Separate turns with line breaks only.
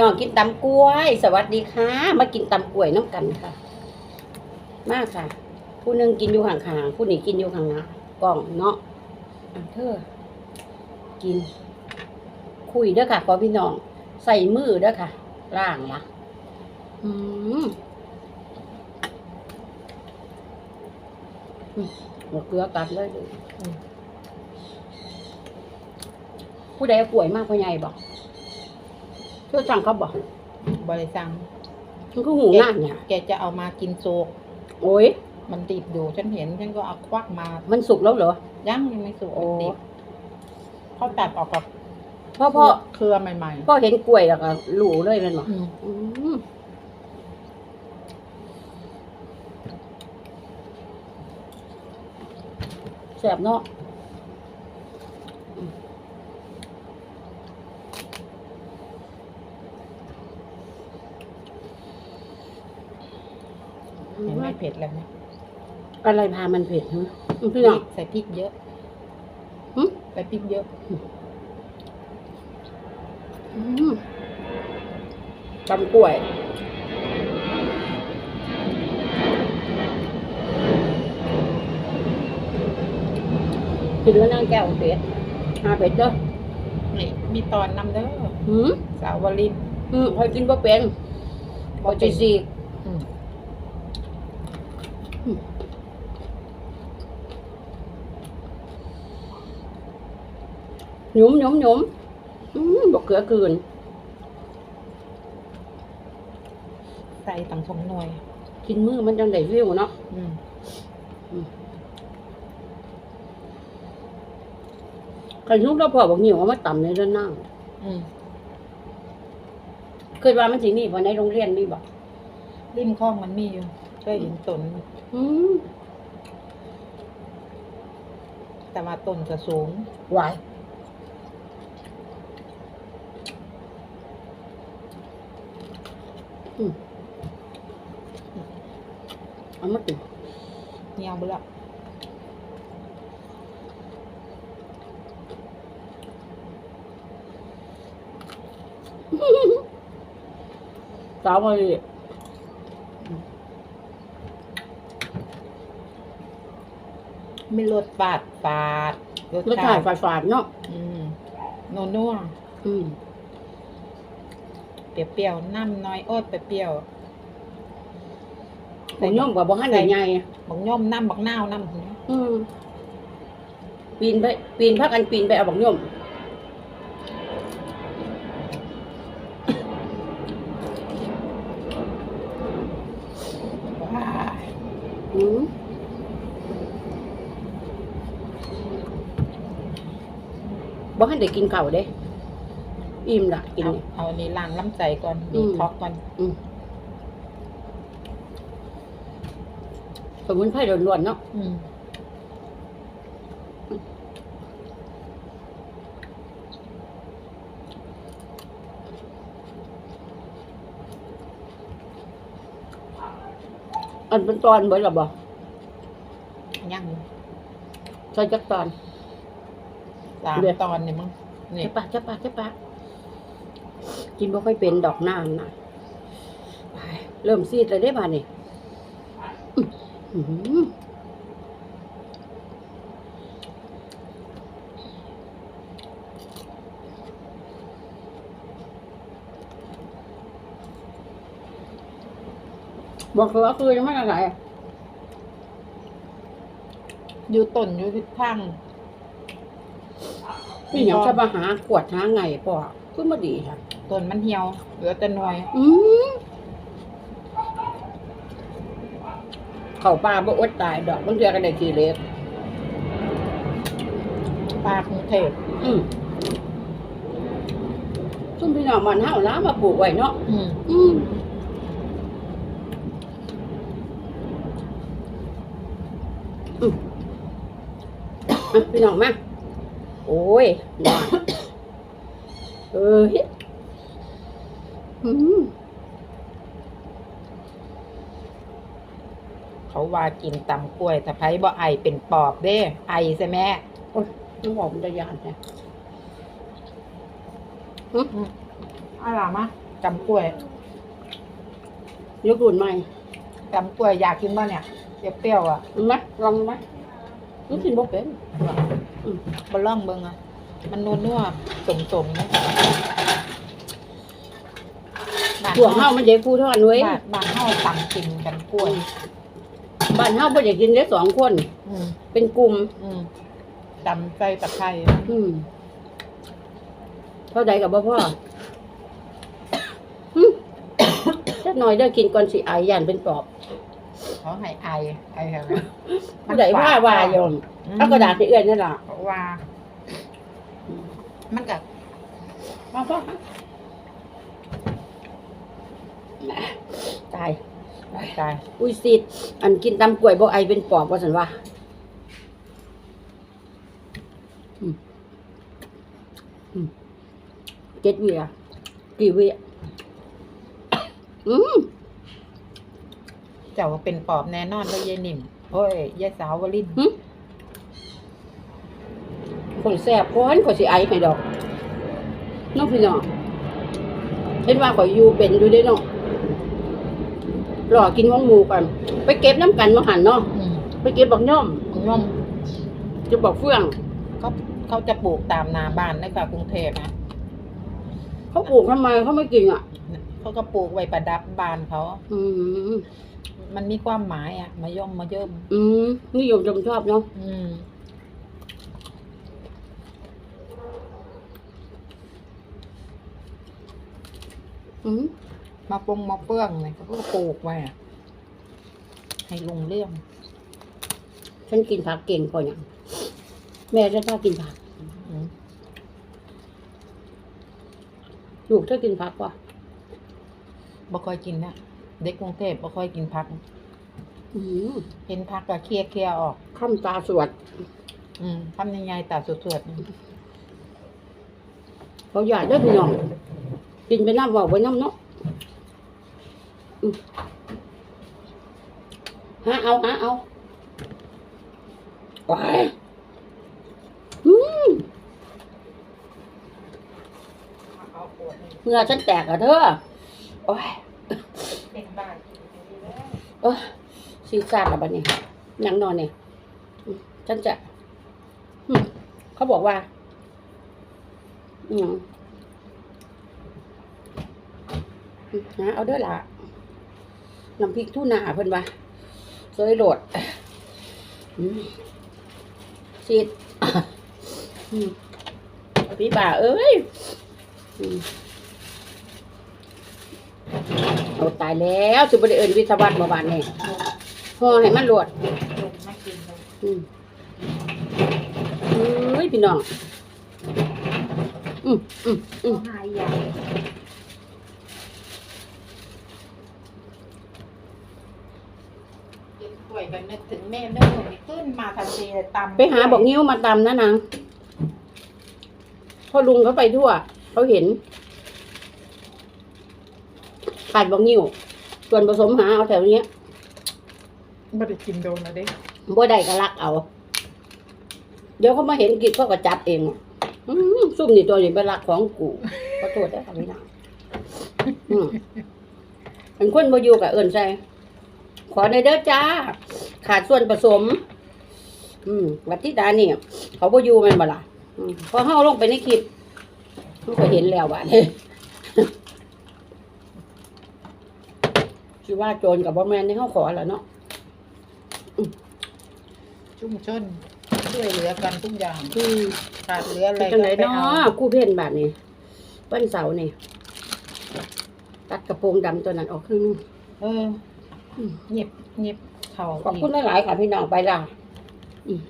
น้องกินตำกล้วย สวัสดีค่ะ มากินตำกล้วยน้ำกันค่ะ มากค่ะ ผู้หนึงกินอยู่ห่างๆผู้นี้กินอยู่ข้างน้ากล่องเนาะอะเธอกิน คุยเด้อค่ะขอพี่น้อง ใส่มือเด้อค่ะล่างละอืมอืมหัวเกลือกัดเลยผู้ใดเอากล้วยมากพ่อใหญ่บอก เชื่อสั่งเขาบอก
บริษัท
มันก็หูงานเนี่ย
แกจะเอามากินโซก
โอ้ย
มันติดอยู่ฉันเห็นฉันก็เอาควักมา
มันสุกแล้วเหรอ
ยังยังไม่สุก
โอ้
มันติดเขาตัดออกกับ
พ่อพ่อ
เครือใหม่
พ่อเห็นกล้วยแล้วก็รู้เลยแมันบอก
ๆอืม
อืมแสบเนาะ
เห็นไหมเผ็ดแล้วไหม
อะไรพามันเผ็ดฮะพี่
พริ
น้อง
กใส่พริกเยอะ
หึ
ใส่พริกเยอะ
อืมตำกล้วย กินแล้วนั่งแก้วเป็ดหาเป็ดเด้อ
นี่มีตอนนำเด้อ
หืม
สาววลิน
อืมคอยกินบ่เป็นบ่จะสีก
อืม
หยุมหยุมหยุมอืมบอกเกลือเกิน
ใส่ตังสองหน่วย
กินมือมันจังได้วิวเนาะ
อืม
กันยุกแล้วพอบอกหิวว่ามาต่ำในเรื่องนั่ง
อืม
เคยว่ามันสิมีบ่ในโรงเรียนมีบ่
ริมคลองมันมีอยู่ก็เห็นต้น
อืม
แต่ว่าต้นจะสูง
หวายอืม เอามาติด
เงียวบุละ
สาวมาเลย
ไม่รสฝาดฝาดรส
รสชาติฝาดๆเนาะ
อืมนัวนัว
อืม
ๆ เปรี้ยวๆน้ำน้อยโอดเปรี้ยว
ผมย่อมกว่าบ่หันใหญ่
ๆบักย่อมน้ำบักนาวน้ำหัว
ๆอืมปีนไปปีนพักกันปีนไปเอาบักย่อม
ว้าย
อืมบ่หันได้กินข้าวเด้ อิ่มละกิน
เอา
นี่
เอาอันนี้ล้างลำใจก่อน
อื
ดี
ม
ท็อกก่อน
อืมสมุนไพรล้วนๆเนาะ
อืม
อันเป็นตอนเบิดหรอบ่
ย่าง
ใส่จักตอน
สาม
เดี๋ยว
ตอนเนี่ยมั้งนี่
ใช่ปะใช่ปะใช่ปะ กินบ่ค่อยเป็นดอกนางนะไปเริ่มซีดเลยได้บ่านี่อื้อหือบอกเลยว่าคือยังไม่อะไร
อยู่ต้นอยู่ทิศทาง
นี่อย่างจะมาหาขวดหาไงปอคือมาดีค่ะ
ต้นมันเหี่ยว เหลือแต่หน่วย
อืมเข้าป่าบ่อดตายดอกบางเทื่อก็ได้ทีเล็ก
ปลากรุงเทพ
อืมซุ่มพี่น้องมันเฮานะมาปลูกไว้เนาะ
อืม
อืมอืมอะพี่น้องมาโอ้ยว่าเอ้ยอืม
เขาว่ากินตำกล้วยถ้าไผบ่ไอเป็นปอบเด้ ไอใช่ไหม
โอ้ยน้องบอกมันจะยานเนี่ย
อะไรมะตำกล้วย
ยกรุ่นใหม่
ตำกล้วยอยากกินบ่เนี่ยเปรี้ยวๆอะ
รู้ไหมลองไหมรู้กินบ่เป็น
บ่ลองเบิ่งอะ มันนัวๆสมๆนะ
ถั่วเฮามันใหญ่กูเท่ากันเว้ย
บ้านบ้านเฮาตำกินกันกล้วย
บ้านเฮาบ่อยากกินได้สองคน
อืม
เป็นกลุ่ม
อืมตำใส่ตะไคร้
อืมเท่าใดกับบ่พ่อหึจักหน่อยเด้อกินก่อนสิไอายย่านเป็นปอบ
เขาให้ไอไอแถว
ผู้ใดว่าว่าโยมเอากระดาษไปเอื้อนนั่นล่ะ
เพราะว่า มันกับ
มาพ่อ ตาย
ใจ
อุ้ยสิอันกินตำกล้วยบ่ไอเป็นปอบว่าซั่นว่าอืมอืมเจ็ดวิอะกี่วิอะอืม
เจ้าก็เป็นปอบแน่นอนเลยยายนิ่มโอ้ยยายสาววลิน
คนแซ่บคนข่อยสิไอให้ดอกน้องพี่น้องเห็นว่าข่อยอยู่เป็นอยู่เด้เนาะ หล่อกินของหมูกัน ไปเก็บน้ำกันมาหันเนาะ
อืม
ไปเก็บบักย่อม
ย่อม
จะบอกเฟื่อง
เขาเขาจะปลูกตามนาบ้านในกรุงเทพนะ
เขาปลูกทำไมเขาไม่กินอะ
เขาก็ปลูกไว้ประดับบ้านเขา
อืม
มันมีความหมายอะ มาย่อมมาเยิ่ม
อืมนิยมชมชอบเนาะ
อืม
อืม
มาปงมาเปื้องเลยเขาก็ปลูกไว้อะให้ลุงเรื่อง
ฉันกินผักเก่งกว่าอย่างแม่ฉันชอบกินผัก
อืม
ลูกเธอกินผักกว่า
บ่ค่อยกินนะเด็กกรุงเทพบ่ค่อยกินผัก
อืม
เห็นผักก็เคลียร์เคลียร์ออก
ข้ามตาสวด
อืมทำยังไงตาสวดๆนี่
เขาอยากได้อพี่น้อง กินไปน้ำเว่าไปน้ำเนาะอืม หาเอาหาเอาว้ายอืม
เอาปวดนี่
เหงื่อฉันแตกอะเธอโอ้ย
เป็นบ้าน
โอ้ยซีซาดละบัดนี้ยังนอนเนี่ยอืมฉันจะอืมเขาบอกว่าอืมนะเอาเด้อละ น้ำพริกทูน่าเพิ่นว่าสวยโหลดอืมซีดพี่บ่าเอ้ยเอาตายแล้วสิบริเอิญวิศวัตมาบานนี่ห่อให้มันโหลด
เลย
อืมเฮ้ยพี่น้อง อืมอืมอืม
หายยากินป่วยกั นนึกถึงแม่เนิ่นี่ขึ้นมาทันทีเลยตำ
ไปหาบอกนิ้วมาตำนะนางพ่อลุงเขาไปทั่วเขาเห็นขาดบอกนิ้ว ส่วนผสมหาเอาแถวเนี้ย
ไม่ได้กินโดนแล้วเด้
บ่ได้ก็ลักเอา เดี๋ยวเขามาเห็นกินเขาก็จับเองอืมซุ่มนี่ตัวนี้เป็นลักของกูขอโทษได้ค่ะพี่น้องอืมเป็นคนบ่อยู่กับเอิญใช่ ขอในเด้อจ้า ขาดส่วนผสม อืมวัดที่ตานี่เขาบ่อยู่แมันบ่ล่ะอืมพอเฮาลงไปในคลิปมันก็เห็นแล้วว่าเนี่ยสิว่าโจรกับบ่แม่นที่เฮาขอแล้วเนาะ
ชุ่มชนช่วยเหลือกันทุกอย่าง
อืม
ขาดเหลืออะไร
เป็นจังไหน
ก็ไป
เนา
เอาะ
กู้เพ่นบาทนี่วันเสาร์นี่ ตัดกระโปรงดำตัวนั้นออกครึ่งนึง
เออ
อืม
หยิบหยิบเข่า
ขอบ
อีก
คุณหลายๆค่ะพี่น้องไปละอืม